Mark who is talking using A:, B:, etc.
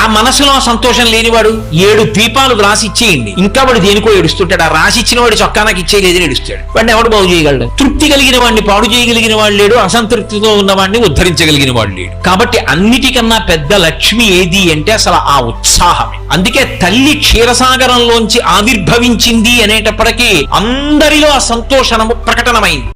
A: ఆ మనసులో ఆ సంతోషం లేనివాడు ఏడు దీపాలు రాసి ఇచ్చేయండి. ఇంకా వాడు దేనికో ఏడుస్తుంటాడు. ఆ రాసి ఇచ్చిన వాడు చొక్కా నాకు ఇచ్చేయలేదని ఏడుస్తాడు. వాడిని ఎవడు బాగు చేయగలడు? తృప్తి కలిగిన వాడిని పాడు చేయగలిగిన వాడు లేడు. అసంతృప్తితో ఉన్న వాడిని ఉద్ధరించగలిగిన వాడు లేడు. కాబట్టి అన్నిటికన్నా పెద్ద లక్ష్మి ఏది అంటే అసలు ఆ ఉత్సాహమే. అందుకే తల్లి క్షీరసాగరంలోంచి ఆవిర్భవించింది అనేటప్పటికీ అందరిలో ఆ సంతోషము ప్రకటనమైంది.